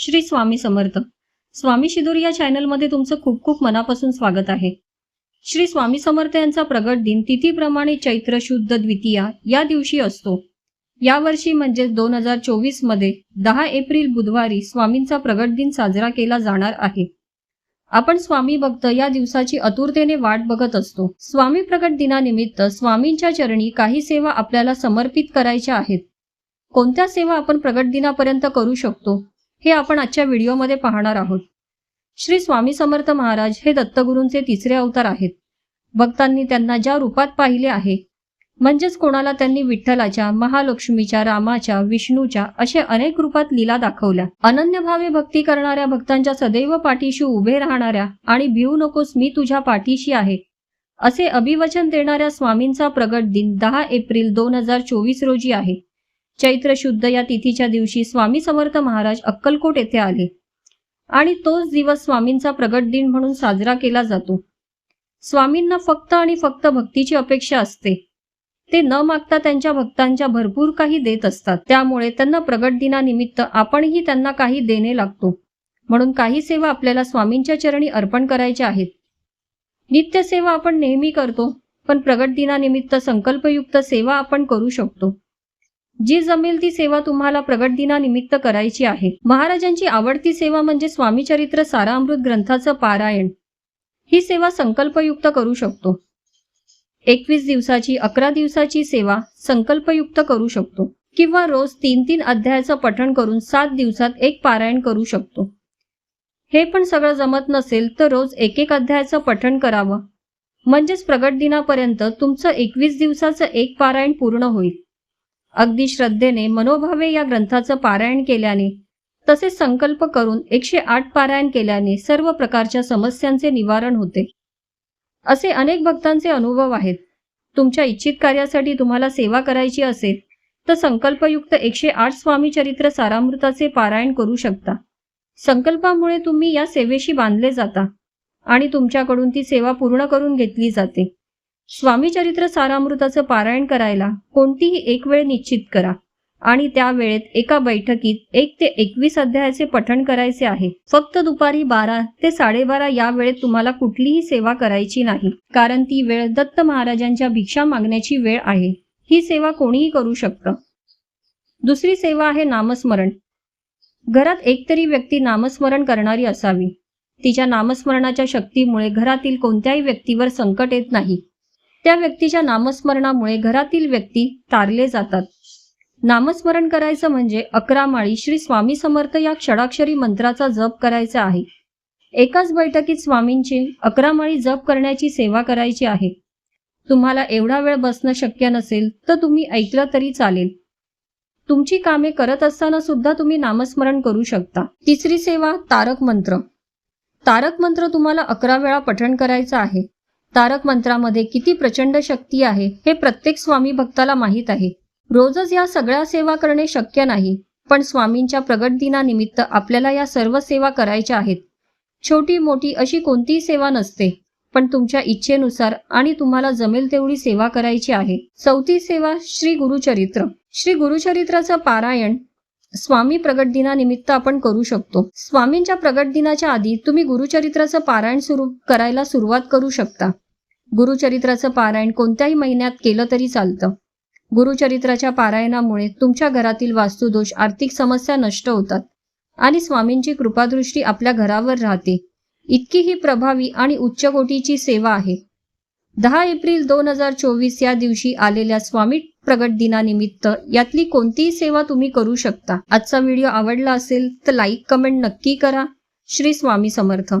श्री स्वामी समर्थ. स्वामी शिदूर या चॅनलमध्ये तुमचं खूप खूप मनापासून स्वागत आहे. श्री स्वामी समर्थ यांचा प्रगट दिन तिथीप्रमाणे चैत्र शुद्ध द्वितीया या दिवशी असतो. यावर्षी म्हणजे दोन हजार चोवीसमध्ये दहा एप्रिल बुधवारी स्वामींचा प्रगट दिन साजरा केला जाणार आहे. आपण स्वामी भक्त या दिवसाची आतुरतेने वाट बघत असतो. स्वामी प्रगट दिनानिमित्त स्वामींच्या चरणी काही सेवा आपल्याला समर्पित करायच्या आहेत. कोणत्या सेवा आपण प्रगट दिनापर्यंत करू शकतो? हे आपण आजच्या व्हिडिओमध्ये पाहणार आहोत. श्री स्वामी समर्थ महाराज हे दत्तगुरूंचे तिसरे अवतार आहेत. भक्तांनी त्यांना ज्या रूपात पाहिले आहे म्हणजेच कोणाला त्यांनी विठ्ठलाच्या महालक्ष्मीच्या रामाच्या विष्णूच्या असे अनेक रूपात लीला दाखवल्या. अनन्य भावे भक्ती करणाऱ्या भक्तांच्या सदैव पाठीशी उभे राहणाऱ्या आणि भिऊ नकोस मी तुझ्या पाठीशी आहे असे अभिवचन देणाऱ्या स्वामींचा प्रगट दिन दहा एप्रिल दोन हजार चोवीस रोजी आहे. चैत्र शुद्ध या तिथीच्या दिवशी स्वामी समर्थ महाराज अक्कलकोट येथे आले. आणि तोच दिवस स्वामींचा प्रगट दिन म्हणून साजरा केला जातो. स्वामींना फक्त आणि फक्त भक्तीची अपेक्षा असते. ते न मागता त्यांच्या भक्तांच्या भरपूर काही देत असतात. त्यामुळे त्यांना प्रगट दिनानिमित्त आपणही त्यांना काही देणे लागतो. म्हणून काही सेवा आपल्याला स्वामींच्या चरणी अर्पण करायच्या आहेत. नित्य सेवा आपण नेहमी करतो पण प्रगट दिनानिमित्त संकल्पयुक्त सेवा आपण करू शकतो. जी जमेल ती सेवा तुम्हाला प्रगट दिनानिमित्त करायची आहे. महाराजांची आवडती सेवा म्हणजे स्वामी चरित्र सारामृत ग्रंथाचं पारायण. ही सेवा संकल्पयुक्त करू शकतो. एकवीस दिवसाची अकरा दिवसाची सेवा संकल्पयुक्त करू शकतो. किंवा रोज तीन तीन अध्यायाचं पठण करून सात दिवसात एक पारायण करू शकतो. हे पण सगळं जमत नसेल तर रोज एक एक अध्यायाचं पठण करावं. म्हणजेच प्रगट दिनापर्यंत तुमचं एकवीस दिवसाचं एक पारायण पूर्ण होईल. अगदी श्रद्धेने मनोभावे या ग्रंथाचं पारायण केल्याने तसेच संकल्प करून एकशे आठ पारायण केल्याने सर्व प्रकारच्या समस्यांचे निवारण होते. असे अनेक भक्तांचे अनुभव आहेत. तुमच्या इच्छित कार्यासाठी तुम्हाला सेवा करायची असेल तर संकल्पयुक्त एकशे आठ स्वामी चरित्र सारामृताचे पारायण करू शकता. संकल्पामुळे तुम्ही या सेवेशी बांधले जाता आणि तुमच्याकडून ती सेवा पूर्ण करून घेतली जाते. स्वामी चरित्र सारामृताचं पारायण करायला कोणतीही एक वेळ निश्चित करा. आणि त्या वेळेत एका बैठकीत एक ते एकवीस अध्यायाचे पठण करायचे आहे. फक्त दुपारी बारा ते साडेबारा या वेळेत तुम्हाला कुठलीही सेवा करायची नाही. कारण ती वेळ दत्त महाराजांच्या भिक्षा मागण्याची वेळ आहे. ही सेवा कोणीही करू शकतं. दुसरी सेवा आहे नामस्मरण. घरात एकतरी व्यक्ती नामस्मरण करणारी असावी. तिच्या नामस्मरणाच्या शक्तीमुळे घरातील कोणत्याही व्यक्तीवर संकट येत नाही. त्या व्यक्तीच्या नामस्मरणामुळे घरातील व्यक्ती तारले जातात. नामस्मरण करायचं म्हणजे अकरा माळी श्री स्वामी समर्थ या क्षडाक्षरी मंत्राचा जप करायचा आहे. एकाच बैठकीत स्वामींची अकरा माळी जप करण्याची सेवा करायची आहे. तुम्हाला एवढा वेळ बसणं शक्य नसेल तर तुम्ही ऐकलं तरी चालेल. तुमची कामे करत असताना सुद्धा तुम्ही नामस्मरण करू शकता. तिसरी सेवा तारक मंत्र. तारक मंत्र तुम्हाला अकरा वेळा पठण करायचं आहे. तारक मंत्रामध्ये किती प्रचंड शक्ती आहे हे प्रत्येक स्वामी भक्ताला माहीत आहे. रोजच या सगळ्या सेवा करणे शक्य नाही पण स्वामींच्या प्रगट दिनानिमित्त आपल्याला या सर्व सेवा करायच्या आहेत. छोटी मोठी अशी कोणतीही सेवा नसते पण तुमच्या इच्छेनुसार आणि तुम्हाला जमेल तेवढी सेवा करायची आहे. चौथी सेवा श्री गुरुचरित्र. श्री गुरुचरित्राचं पारायण स्वामी प्रगट दिनानिमित्त आपण करू शकतो. स्वामींच्या प्रगट दिनाच्या आधी तुम्ही गुरुचरित्राचं पारायण सुरू करायला सुरुवात करू शकता. गुरुचरित्राचं पारायण कोणत्याही महिन्यात केलं तरी चालतं. गुरुचरित्राच्या पारायणामुळे तुमच्या घरातील वास्तुदोष आर्थिक समस्या नष्ट होतात आणि स्वामींची कृपादृष्टी आपल्या घरावर राहते. इतकी ही प्रभावी आणि उच्च कोटीची सेवा आहे. दहा एप्रिल दोन हजार चोवीस या दिवशी आलेल्या स्वामी प्रगट दिनानिमित्त यातली कोणतीही सेवा तुम्ही करू शकता. आजचा व्हिडिओ आवडला असेल तर लाईक कमेंट नक्की करा. श्री स्वामी समर्थ.